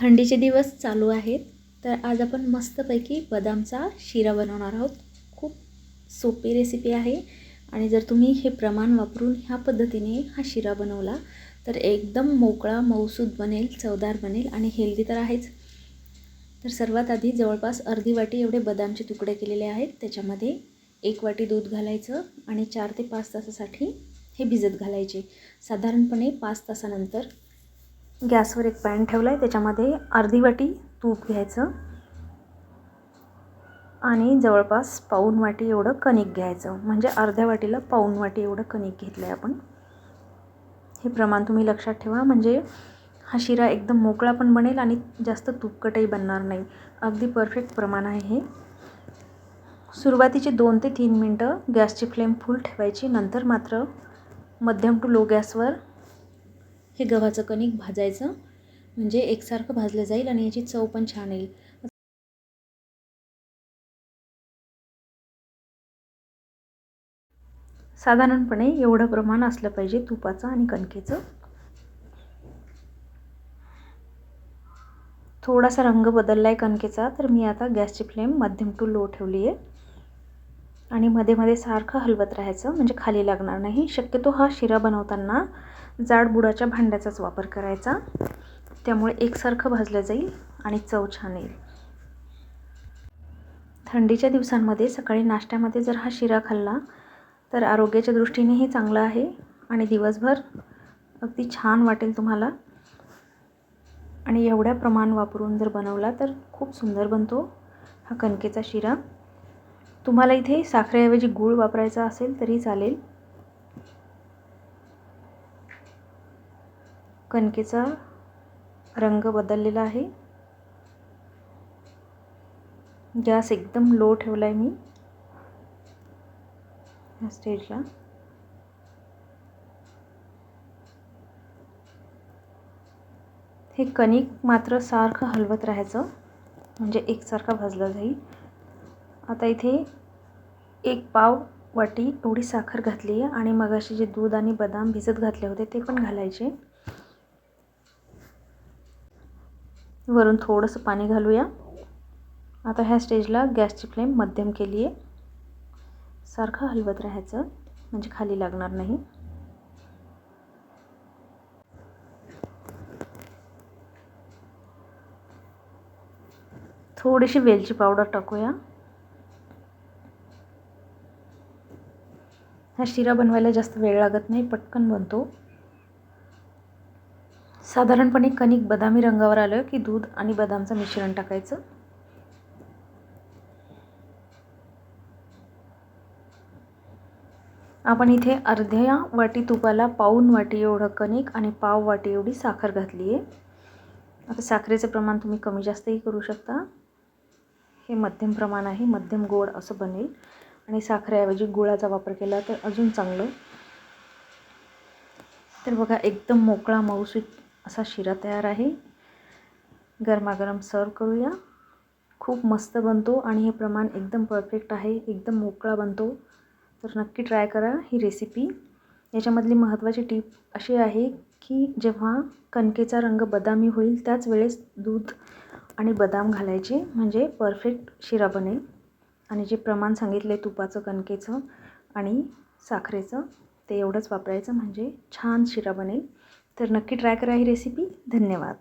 थंडीचे दिवस चालू आहेत तर आज आपण मस्तपैकी बदामचा शिरा बनवणार आहोत. खूप सोपी रेसिपी आहे आणि जर तुम्ही हे प्रमाण वापरून ह्या पद्धतीने हा शिरा बनवला तर एकदम मोकळा मऊसूद बनेल चवदार बनेल आणि हेल्दी तर आहेच. तर सर्वात आधी जवळपास अर्धी वाटी एवढे बदामचे तुकडे केलेले आहेत. त्याच्यामध्ये एक वाटी दूध घालायचं आणि चार ते पाच तासासाठी हे भिजत घालायचे. साधारणपणे पाच तासानंतर गॅसवर एक पॅन ठेवला आहे त्याच्यामध्ये अर्धी वाटी तूप घ्यायचं आणि जवळपास पाऊन वाटी एवढं कणिक घ्यायचं. म्हणजे अर्ध्या वाटीला पाऊन वाटी एवढं कणिक घेतलं आहे आपण. हे प्रमाण तुम्ही लक्षात ठेवा. म्हणजे हा शिरा एकदम मोकळा पण बनेल आणि जास्त तुपकटही बनणार नाही. अगदी परफेक्ट प्रमाण आहे हे. सुरुवातीचे दोन ते तीन मिनटं गॅसची फ्लेम फुल ठेवायची. नंतर मात्र मध्यम टू लो गॅसवर हे गव्हाचं कणिक भाजायचं. म्हणजे एकसारखं भाजलं जाईल आणि याची चव पण छान येईल. साधारणपणे एवढं प्रमाण असलं पाहिजे तुपाचं आणि कणकेचं. थोडासा रंग बदलला आहे कणकेचा तर मी आता गॅसची फ्लेम मध्यम टू लो ठेवली आहे. आणि मध्ये मध्ये सारखं हलवत राहायचं म्हणजे खाली लागणार नाही. शक्यतो हा शिरा बनवताना जाड बुडाच्या भांड्याचाच वापर करायचा. त्यामुळे एकसारखं भाजलं जाईल आणि चव छान येईल. थंडीच्या दिवसांमध्ये सकाळी नाश्त्यामध्ये जर हा शिरा खाल्ला तर आरोग्याच्या दृष्टीनेही चांगला आहे आणि दिवसभर अगदी छान वाटेल तुम्हाला. आणि एवढ्या प्रमाण वापरून जर बनवला तर खूप सुंदर बनतो हा कणकेचा शिरा. तुम्हाला इथे साखरेऐवजी गूळ वापरायचा असेल तरी चालेल. कणकेचा रंग बदललेला आहे. गॅस एकदम लो ठेवला आहे मी. ह्या स्टेजला. हे कणिक मात्र सारखं हलवत राहायचं. म्हणजे एकसारखा भाजला जाईल. आता इथे एक पाव वाटी एवढी साखर घातली आहे आणि मगाशी जे दूध आणि बदाम भिजत घातले होते ते पण घालायचे. वरून थोडंसं पाणी घालूया. आता ह्या स्टेजला गॅसची फ्लेम मध्यम केली आहे सारखं हलवत राहायचं म्हणजे खाली लागणार नाही. थोडीशी वेलची पावडर टाकूया. हा शिरा बनवायला जास्त वेळ लागत नाही पटकन बनतो. साधारणपणे कणिक बदामी रंगावर आलं की दूध आणि बदामचं मिश्रण टाकायचं? आपण इथे अर्ध्या वाटी तुपाला पाऊन वाटी एवढं कणिक आणि पाव वाटी एवढी साखर घातली आहे. आता साखरेचं प्रमाण तुम्ही कमी जास्तही करू शकता. हे मध्यम प्रमाण आहे मध्यम गोड असं बनेल. आणि साखरेऐवजी गुळाचा वापर केला तर अजून चांगलं. तर बघा एकदम मोकळा मऊसूत असा शिरा तयार आहे. गरमागरम सर्व करूया. खूप मस्त बनतो आणि हे प्रमाण एकदम परफेक्ट आहे एकदम मोकळा बनतो. तर नक्की ट्राय करा ही रेसिपी याच्यामधली महत्त्वाची टीप अशी आहे की जेव्हा कणकेचा रंग बदामी होईल त्याच वेळेस दूध आणि बदाम घालायचे. म्हणजे परफेक्ट शिरा बनेल. आणि जे प्रमाण सांगितले तुपाचं कणकेचं आणि साखरेचं ते एवढंच वापरायचं. म्हणजे छान शिरा बनेल. तर नक्की ट्राय करा ही रेसिपी धन्यवाद.